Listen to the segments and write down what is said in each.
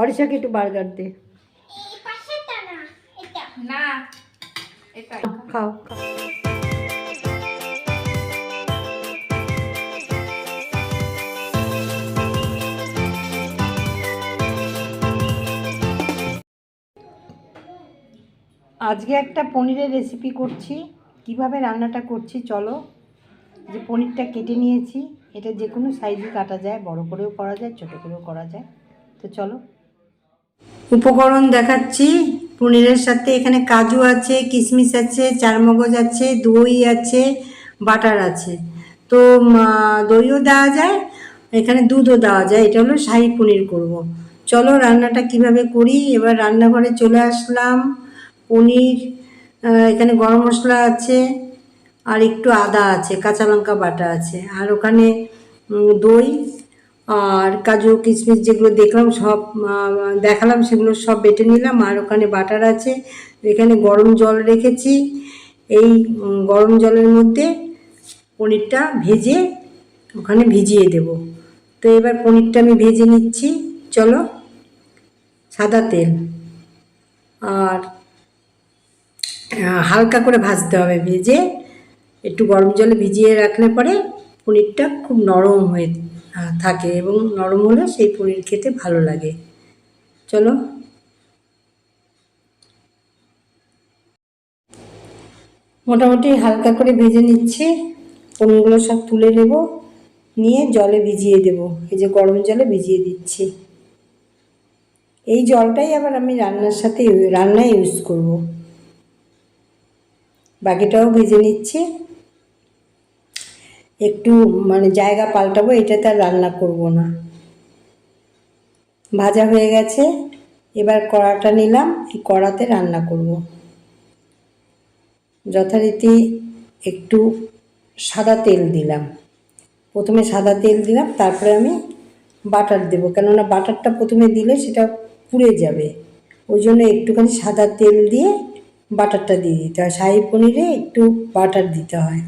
অরিশাকে একটু বার্গার দে না খাও আজকে একটা পনিরের রেসিপি করছি। কীভাবে রান্নাটা করছি চলো। যে পনিরটা কেটে নিয়েছি এটা যে কোনো সাইজে কাটা যায় বড় করেও করা যায় ছোট করেও করা যায়। তো চলো। উপকরণ দেখাচ্ছি। পনিরের সাথে এখানে কাজু আছে, কিশমিশ আছে, চারমগজ আছে, দই আছে, বাটার আছে। তো দইও দেওয়া যায়, এখানে দুধও দেওয়া যায়। এটা হলো শাহি পনির করব। চলো রান্নাটা কীভাবে করি? এবার রান্নাঘরে চলে আসলাম। পনির এখানে গরম মশলা আছে, আর একটু আদা আছে, কাঁচা লঙ্কা বাটা আছে। আর ওখানে দই আর কাজু, কিশমিশ যেগুলো দেখলাম সব দেখালাম সেগুলো সব বেটে নিলাম। আর ওখানে বাটার আছে। এখানে গরম জল রেখেছি। এই গরম জলের মধ্যে পনিরটা ভেজে ওখানে ভিজিয়ে দেব। তো এবার পনিরটা আমি ভেজে নিচ্ছি। চলো, সাদা তেল। আর হালকা করে ভাজতে হবে ভেজে। একটু গরম জলে ভিজিয়ে রাখলে পরে পনিরটা খুব নরম হয়ে থাকে এবং নরম হলে সেই পনির খেতে ভালো লাগে। চলো। মোটামুটি হালকা করে ভেজে নিচ্ছি। পনিরগুলো সব তুলে নেব, নিয়ে জলে ভিজিয়ে দেব। এই যে গরম জলে ভিজিয়ে দিচ্ছি। এই জলটাই আবার আমি রান্নার সাথে রান্নায় ইউজ করব। বাকিটাও ভেজে নিচ্ছি। একটু মানে জায়গা পাল্টাবো, এটাতে আর রান্না করব না। ভাজা হয়ে গেছে, এবার কড়াটা নিলাম, এই কড়াতে রান্না করব। যথারীতি একটু সাদা তেল দিলাম। প্রথমে সাদা তেল দিলাম, তারপরে আমি বাটার দেবো, কেননা বাটারটা প্রথমে দিলে সেটা পুড়ে যাবে। ওই জন্য একটুখানি সাদা তেল দিয়ে বাটারটা দিয়ে দিতে হয়। শাহি পনিরে একটু বাটার দিতে হয়।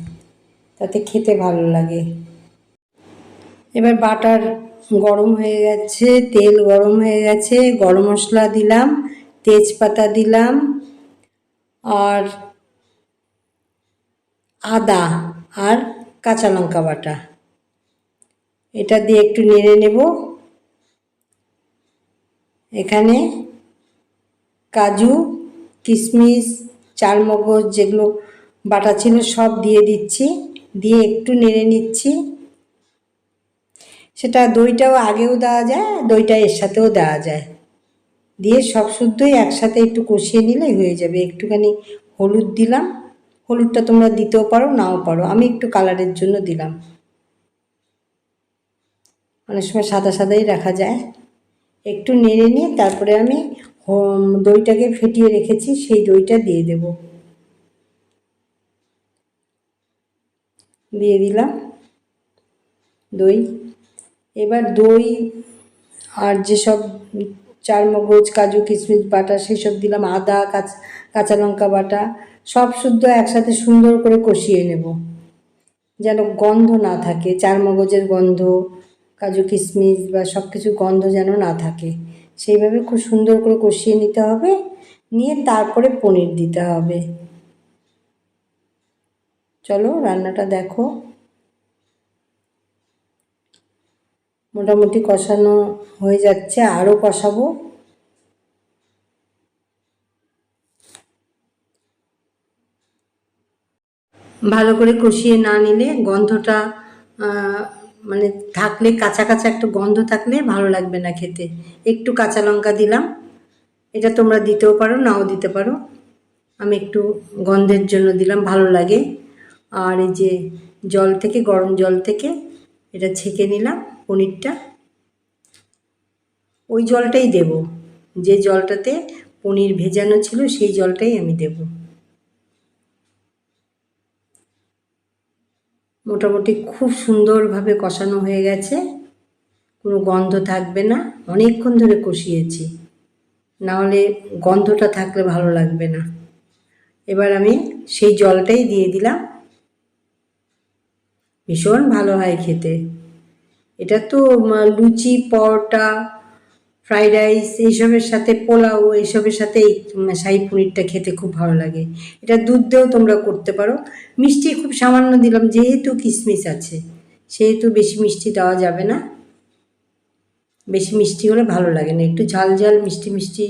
তাতে খেতে ভালো লাগে। এবার বাটার গরম হয়ে গেছে, তেল গরম হয়ে গেছে, গরম মশলা দিলাম, তেজপাতা দিলাম, আর আদা আর কাঁচা লঙ্কা বাটা। এটা দিয়ে একটু নেড়ে নেব। এখানে কাজু, কিশমিশ, চারমগজ যেগুলো বাটা ছিল সব দিয়ে দিচ্ছি। দিয়ে একটু নেড়ে নিচ্ছি। সেটা দইটাও আগেও দেওয়া যায়, দইটা এর সাথেও দেওয়া যায়। দিয়ে সব শুদ্ধই একসাথে একটু কষিয়ে নিলেই হয়ে যাবে। একটুখানি হলুদ দিলাম। হলুদটা তোমরা দিতেও পারো, নাও পারো। আমি একটু কালারের জন্য দিলাম। অনেক সময় সাদা সাদাই রাখা যায়। একটু নেড়ে নিয়ে তারপরে আমি দইটাকে ফেটিয়ে রেখেছি, সেই দইটা দিয়ে দেব। দিয়ে দিলাম। দই। এবার দই আর যেসব চারমগজ কাজু কিশমিশ বাটা সেসব দিলাম, আদা, কাঁচা লঙ্কা বাটা, সব শুদ্ধ একসাথে সুন্দর করে কষিয়ে নেব। যেন গন্ধ না থাকে চারমগজের গন্ধ, কাজু কিশমিশ বা সব কিছু গন্ধ যেন না থাকে। সেইভাবে খুব সুন্দর করে কষিয়ে নিতে হবে, নিয়ে তারপরে পনির দিতে হবে। চলো রান্নাটা দেখো। মোটামুটি কষানো হয়ে যাচ্ছে আরও কষাবো। ভালো করে কষিয়ে না নিলে গন্ধটা মানে থাকলে, কাঁচা কাঁচা একটু গন্ধ থাকলে ভালো লাগবে না খেতে। একটু কাঁচা লঙ্কা দিলাম। এটা তোমরা দিতেও পারো, নাও দিতে পারো। আমি একটু গন্ধের জন্য দিলাম, ভালো লাগে। আর এই যে জল থেকে, গরম জল থেকে এটা ছেঁকে নিলাম পনিরটা। ওই জলটাই দেব। যে জলটাতে পনির ভেজানো ছিল সেই জলটাই আমি দেবো। মোটামুটি খুব সুন্দরভাবে কষানো হয়ে গেছে। কোনো গন্ধ থাকবে না। অনেকক্ষণ ধরে কষিয়েছি। নাহলে গন্ধটা থাকলে ভালো লাগবে না। এবার আমি সেই জলটাই দিয়ে দিলাম। ভীষণ ভালো হয় খেতে। এটা তো লুচি, পরোটা, ফ্রাইড রাইস এইসবের সাথে, পোলাও এইসবের সাথে এই শাহী পনিরটা খেতে খুব ভালো লাগে। এটা দুধ দিয়েও তোমরা করতে পারো। মিষ্টি খুব সামান্য দিলাম, যেহেতু কিশমিশ আছে, সেহেতু বেশি মিষ্টি দেওয়া যাবে না। বেশি মিষ্টি হলে ভালো লাগে না। একটু ঝাল ঝাল, মিষ্টি মিষ্টি,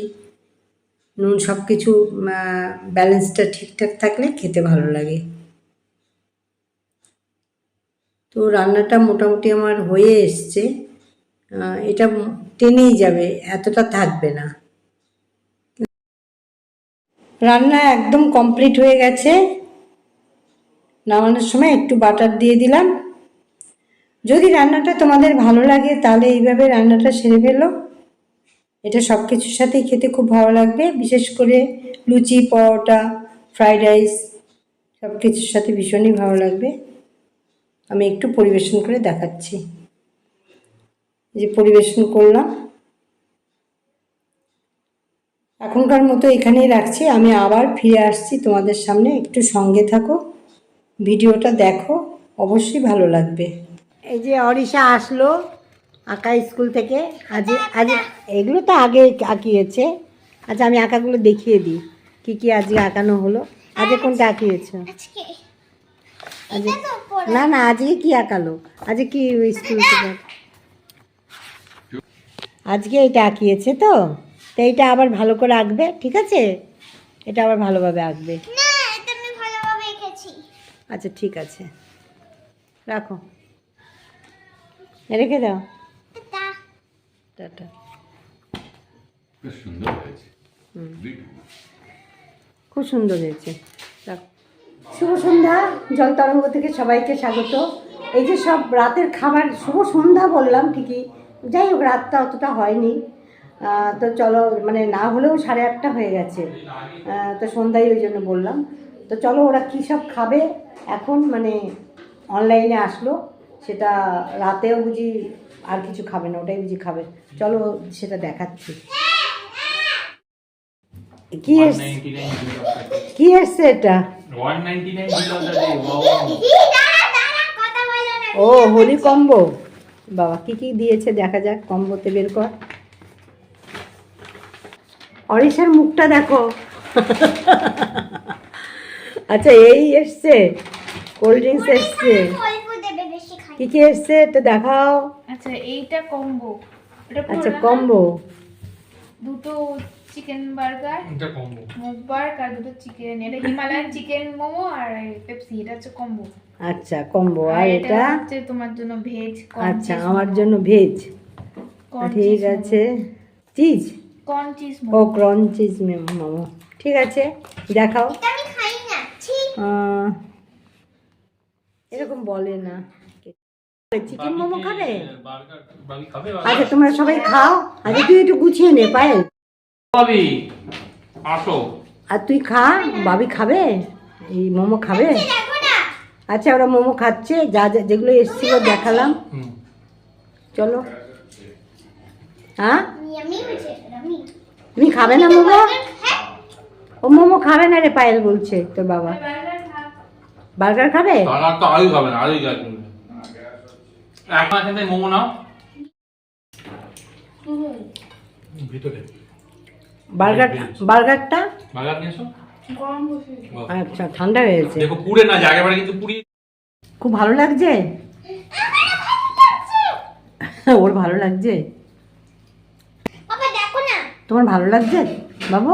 নুন সব কিছু ব্যালেন্সটা ঠিকঠাক থাকলে খেতে ভালো লাগে। তো রান্নাটা মোটামুটি আমার হয়ে এসছে। এটা টেনেই যাবে, এতটা থাকবে না। রান্না একদম কমপ্লিট হয়ে গেছে। নামানোর সময় একটু বাটার দিয়ে দিলাম। যদি রান্নাটা তোমাদের ভালো লাগে, তাহলে এইভাবে রান্নাটা সেরে ফেলো। এটা সব কিছুর সাথেই খেতে খুব ভালো লাগবে, বিশেষ করে লুচি, পরোটা, ফ্রাইড রাইস সব কিছুর সাথে ভীষণই ভালো লাগবে। আমি একটু পরিবেশন করে দেখাচ্ছি। যে পরিবেশন করলাম। এখনকার মতো এখানেই রাখছি। আমি আবার ফিরে আসছি তোমাদের সামনে। একটু সঙ্গে থাকো। ভিডিওটা দেখো। অবশ্যই ভালো লাগবে। এই যে অরিশা আসলো আঁকা স্কুল থেকে। আজ আজ এগুলো তো আগে আঁকিয়েছে। আচ্ছা আমি আঁকাগুলো দেখিয়ে দিই। কী কী আজকে আঁকানো হলো? আজকে কোনটা আঁকিয়েছো? আজকে আজকে এটা না না আজকে কি আঁকালো? আজকে কি স্কুল থেকে? আজকে এটা আঁকিয়েছে তো? তো এইটা আবার ভালো করে আঁকবে ঠিক আছে? এটা আবার ভালোভাবে আঁকবে। না এটা আমি ভালোভাবে এঁকেছি। আচ্ছা ঠিক আছে। রাখো। রেখে দাও। টাটা। খুব সুন্দর হয়েছে। রাখো। শুভ সন্ধ্যা জল তরঙ্গ থেকে সবাইকে স্বাগত। এই যে সব রাতের খাবার শুভ সন্ধ্যা বললাম ঠিকই যাই হোক রাতটা অতটা হয়নি। তো চলো মানে না হলেও সাড়ে আটটা হয়ে গেছে। তো সন্ধ্যায় ওই জন্য বললাম। তো চলো ওরা কী সব খাবে? এখন মানে অনলাইনে আসলো। সেটা রাতেও বুঝি আর কিছু খাবে না ওটাই বুঝি খাবে। চলো সেটা দেখাচ্ছি। কি এস- 199 bill of the কি এসছে এটা? Day. 199 bill of the day. Wow. ই দাঁড়া দাঁড়া কথা বলো না ও হোলি কম্বো। বাবা কি কি দিয়েছে দেখা যাক কম্বোতে বের কর। অরিশার মুখটা দেখো। আচ্ছা এই এসছে কোল্ড ড্রিঙ্কস এসছে। অল্প দেবে বেশি কি কি এসছে তো দেখাও। আচ্ছা এইটা কম্বো। আচ্ছা কম্বো। দুটো চিকেন বার্গার এটা combo. মুখবার্গ আর দুটো চিকেন এটা হিমালয়ান চিকেন মোমো আর পেপসি এটা হচ্ছে কম্বো আচ্ছা কম্বো আর এটা হচ্ছে তোমার জন্য ভেজ আচ্ছা আমার জন্য ভেজ ঠিক আছে। চিজ কর্ন চিজ ও মোমো। Corn cheese momo. ঠিক আছে দেখাও। এটা আমি খাই না ছি। এরকম বলে না। চিকেন মোমো খাবে বার্গার। আচ্ছা তোমরা সবাই খাও। আচ্ছা তুই একটু গুছিয়ে নে পায়েল। বাবি আসো। আর তুই খা বাবি খাবে? এই মোমো খাবে? আচ্ছা ওরা মোমো খাচ্ছে যা যা- যেগুলো এসেছিল দেখালাম। চলো। হ্যাঁ? তুমি খাবে না মোমো? হ্যাঁ। ও মোমো খাবে না রে পায়েল বলছে তোর বাবা। বার্গার খাবে। না মোমো নাও। ভিতরে। বার্গার বার্গারটা? বার্গার নিয়ে এসো। আচ্ছা ঠান্ডা হয়েছে দেখো পুড়ে না যায় একেবারে কিন্তু পুড়িয়ে খুব ভালো লাগছে? ওর ভালো লাগছে? তোমার ভালো লাগছে? বাবু?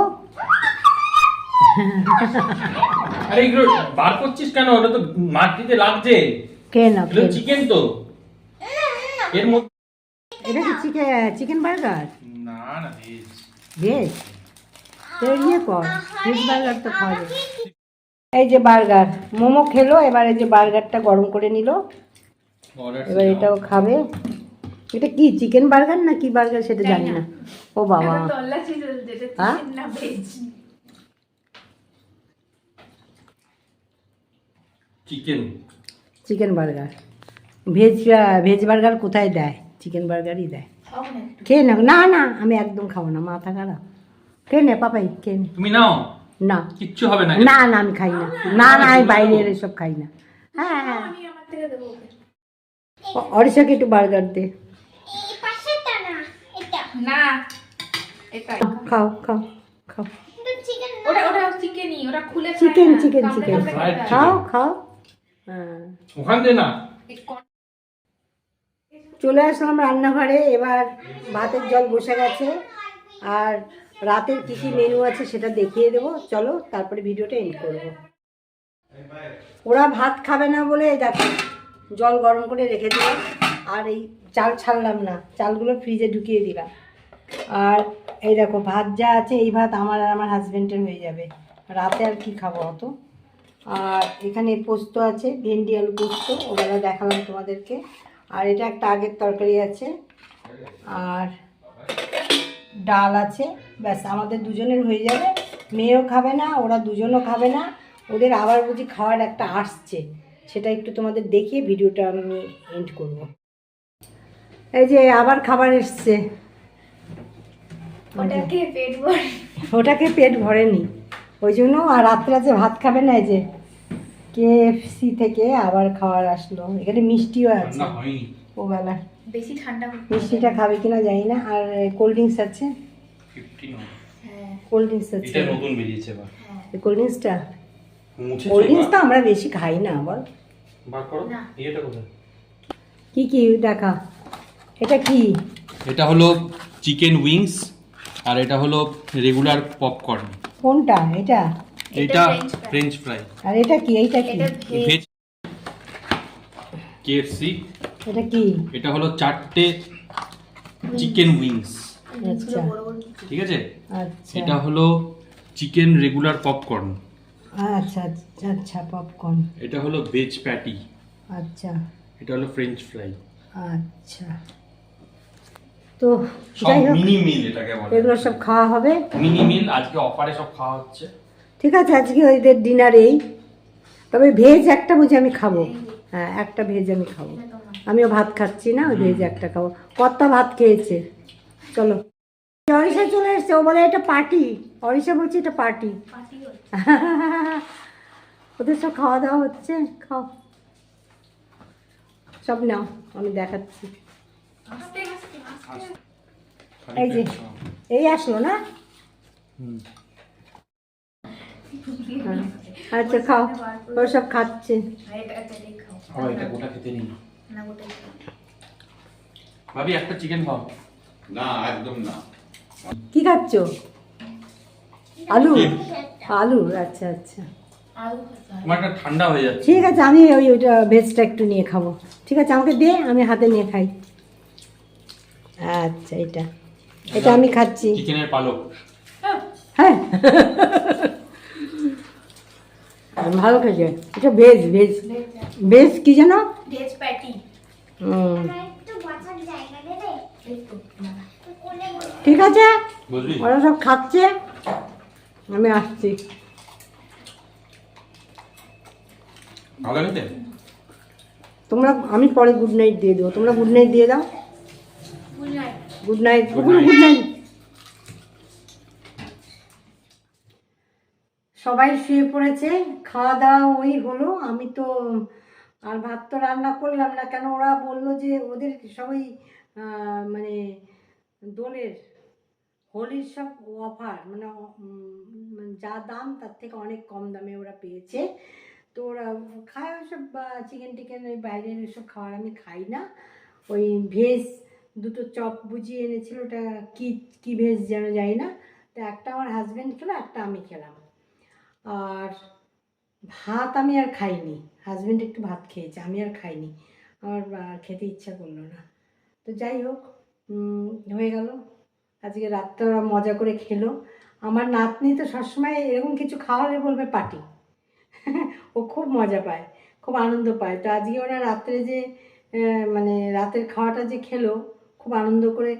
আরে এগুলো বার করছিস কেন? ওটা তো মাটিতে লাগছে। কে না চিকেন তো। এর মধ্যে এটা কি চিকেন চিকেন বার্গার না না ভেজ ভেজ তো ইয়ে কর ভেজ বার্গার তো খাওয়া যায় এই যে বার্গার মোমো খেলো এবার এই যে বার্গারটা গরম করে নিল। এবার এটাও খাবে। এটা কি চিকেন বার্গার না কি বার্গার সেটা জানি না। ও বাবা। হ্যাঁ? Chicken chicken chicken burger veg veg burger কোথায় দেয়? চিকেন বার্গারই দেয়। খেয়ে নে না না আমি একদম খাব না মাথা খারাপ। খেয়ে নে পাপাই খেয়ে নে। তুমি নাও। না। কিচ্ছু হবে না। না না আমি খাই না। না না আমি বাইরের এসব খাই না। হ্যাঁ হ্যাঁ। অরিশাকে একটু বার্গার দে। না এটা। না এটাই খাও খাও খাও। চিকেন ওটা ওটা চিকেনই ওটা খুলে খায় Chicken, না। chicken, কামড়ে chicken. কামড়ে Fried খেতে হয়। খাও খাও। হ্যাঁ। ওখান দিয়ে না। চলে আসলাম রান্নাঘরে, এবার ভাতের জল বসে গেছে। আর রাতের কী কী মেনু আছে সেটা দেখিয়ে দেবো। চলো, তারপরে ভিডিওটা এন্ড করব। ওরা ভাত খাবে না বলে দেখো, জল গরম করে রেখে দিলাম আর এই চাল ছাড়লাম না, চালগুলো ফ্রিজে ঢুকিয়ে দিলাম। আর এই দেখো, ভাত যা আছে, এই ভাত আমার আর আমার হাজব্যান্ডের হয়ে যাবে। রাতে আর কি খাব অত? আর এখানে পোস্ত আছে, ভেন্ডি আলু পোস্ত, ওগুলো দেখালাম তোমাদেরকে। আর এটা একটা আগের তরকারি আছে। আর ডাল আছে। ব্যাস আমাদের দুজনের হয়ে যাবে। মেয়েও খাবে না ওরা দুজনও খাবে না। ওদের আবার বুঝি খাওয়ার একটা আসছে। সেটা একটু তোমাদের দেখিয়ে ভিডিওটা আমি এন্ড করব। এই যে আবার খাবার এসছে। ওটাকে পেট ভরে ওটাকে পেট ভরেনি। ওই জন্য আর রাত্রে যে ভাত খাবে না এই যে কেএফসি থেকে আবার খাবার আসলো। এখানে মিষ্টিও আছে। হয়নি। ওবেলা। বেশি ঠান্ডা হচ্ছে। মিষ্টিটা খাবে কিনা জানি না। আর কোল্ড ড্রিঙ্কস আছে? হ্যাঁ। কোল্ড ড্রিঙ্কস আছে। এটা নতুন বেরিয়েছে এবার। কোল্ড ড্রিঙ্কসটা? কোল্ড ড্রিঙ্কস তো আমরা বেশি খাই না বল। বার করো। না। এটা কোথায়? কি কি দেখা? এটা কি? এটা হলো চিকেন উইংস আর এটা হলো রেগুলার পপকর্ন। কোনটা? এটা? এটা ফ্রেঞ্চ ফ্রাই আর এটা কি? এইটা কি? এটা ভেজ কেএফসি এটা কি? এটা হলো চারটে চিকেন উইংস আচ্ছা। ঠিক আছে? আচ্ছা। এটা হলো চিকেন রেগুলার পপকর্ন আচ্ছা আচ্ছা আচ্ছা পপকর্ন এটা হলো ভেজ প্যাটি আচ্ছা। এটা হলো ফ্রেঞ্চ ফ্রাই আচ্ছা। তো সব যাই হোক মিনি মিল এটাকে বলে। এগুলো সব খাওয়া হবে? মিনি মিল আজকে অফারে সব খাওয়া হচ্ছে। ঠিক আছে আজকে ওইদের ডিনারেই তবে ভেজ একটা বুঝি আমি খাব। হ্যাঁ একটা ভেজ আমি খাব। আমিও ভাত খাচ্ছি না ওই ভেজ একটা খাব। কত্তা ভাত খেয়েছে। চলো। অরিষা চলে এসছে ও বলে এটা পার্টি অরিষা বলছে এটা পার্টি পার্টি ওদের সব খাওয়া দাওয়া হচ্ছে খাও। সব নাও আমি দেখাচ্ছি। এই যে এই আসলো না? হুম। আচ্ছা খাও। ও সব খাচ্ছে। আর এটা এটা দিয়ে খাও। এটা গোটা খেতে নিই না গোটাই ভাবি একটা চিকেন খাও। না একদম না। কি খাচ্ছ? আলু? আলু আচ্ছা আচ্ছা। ঠান্ডা হয়ে যাচ্ছে। ঠিক আছে আমি ওই ওইটা ভেজটা একটু নিয়ে খাব। ঠিক আছে আমাকে দে আমি হাতে নিয়ে খাই। আচ্ছা এটা। এটা আমি খাচ্ছি। চিকেনের পালক। হ্যাঁ। ভালো খেয়েছে। এটা ভেজ ভেজ ভেজ কি যেন ভেজ প্যাটি ঠিক আছে? ওরা সব খাচ্ছে। আমি আসছি। তোমরা আমি পরে গুড নাইট দিয়ে দেবো। তোমরা গুড নাইট দিয়ে দাও। বুঝলাই গুড নাইট গুড নাইট সবাই শুয়ে পড়েছে খাওয়া দাওয়া ওই হলো। আমি তো আর ভাত তো রান্না করলাম না, কেন ওরা বলল যে ওদের সবাই মানে দোলের, হোলির সব অফার মানে মানে যা দাম তার থেকে অনেক কম দামে ওরা পেয়েছে। তো ওরা খায় ওইসব চিকেন টিকেন, ওই বাইরের এসব খাবার আমি খাই না। ওই ভেজ দুটো চপ বুঝিয়ে এনেছিল, ওটা কি কি ভেজ যেন যাই না। তো একটা আমার হাজব্যান্ড খেলো, একটা আমি খেলাম। আর ভাত আমি আর খাইনি। হাজব্যান্ড একটু ভাত খেয়েছে, আমি আর খাইনি। আমার খেতে ইচ্ছা করল না। তো যাই হোক হয়ে গেল। আজকে রাতটা ওরা মজা করে খেলো। আমার নাতনি তো সবসময় এরকম কিছু খাওয়ালে বলবে পার্টি। ও খুব মজা পায়, খুব আনন্দ পায়। তো আজকে ওরা রাত্রে যে মানে রাতের খাওয়াটা যে খেলো, খুব আনন্দ করে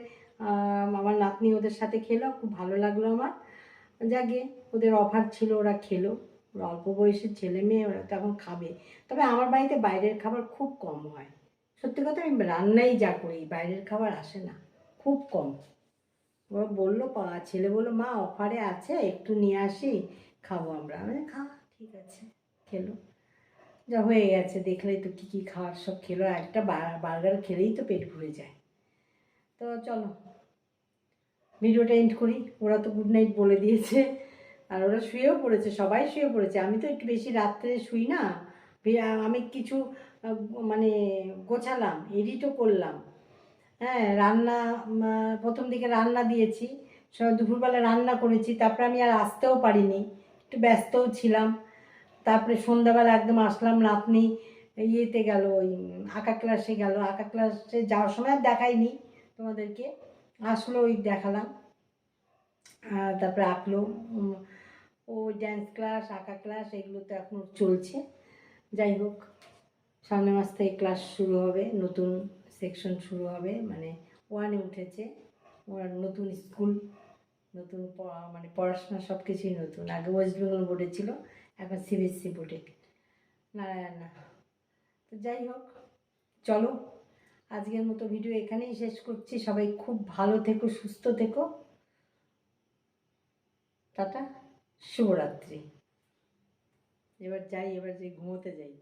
আমার নাতনি ওদের সাথে খেলো, খুব ভালো লাগল আমার। যাকে ওদের অফার ছিল ওরা খেলো। ওরা অল্প বয়সের ছেলে মেয়ে ওরা তো এখন খাবে। তবে আমার বাড়িতে বাইরের খাবার খুব কম হয়। সত্যি কথা আমি রান্নাই যা করি বাইরের খাবার আসে না। খুব কম। ওরা বলল ছেলে বলল মা অফারে আছে একটু নিয়ে আসি খাব আমরা। আমি বললাম, খা ঠিক আছে। খেলো। যা হয়ে গেছে দেখলেই তো কী কী খাওয়ার সব খেলো। একটা বার্গার খেলেই তো পেট ভরে যায়। তো চলো ভিডিওটা এন্ড করি। ওরা তো গুড নাইট বলে দিয়েছে। আর ওরা শুয়েও পড়েছে, সবাই শুয়ে পড়েছে। আমি তো একটু বেশি রাত্রে শুই না। আমি কিছু মানে গোছালাম এডিটও করলাম। হ্যাঁ রান্না প্রথম দিকে রান্না দিয়েছি। দুপুরবেলা রান্না করেছি। তারপরে আমি আর আসতেও পারিনি। একটু ব্যস্তও ছিলাম। তারপরে সন্ধ্যাবেলা একদম আসলাম, নাতনি ইয়েতে গেল, ওই আঁকা ক্লাসে গেল। আঁকা ক্লাসে যাওয়ার সময় দেখাইনি তোমাদেরকে। আসলো ওই দেখালাম। তারপরে আঁকলো। ও ড্যান্স ক্লাস আঁকা ক্লাস এগুলো তো এখন চলছে। যাই হোক সামনের মাস থেকে ক্লাস শুরু হবে, নতুন সেকশন শুরু হবে। মানে ওয়ানে উঠেছে। ওর নতুন স্কুল নতুন মানে পড়াশোনা সব কিছুই নতুন। আগে ওয়েস্ট বেঙ্গল বোর্ডে ছিল, এখন সিবিএসসি বোর্ডে নারায়ণা। তো যাই হোক, চলো। আজকের মতো ভিডিও এখানেই শেষ করছি। সবাই খুব ভালো থেকো, সুস্থ থেকো। টাটা, শুভরাত্রি। এবার যাই, এবার যে ঘুমোতে যাই।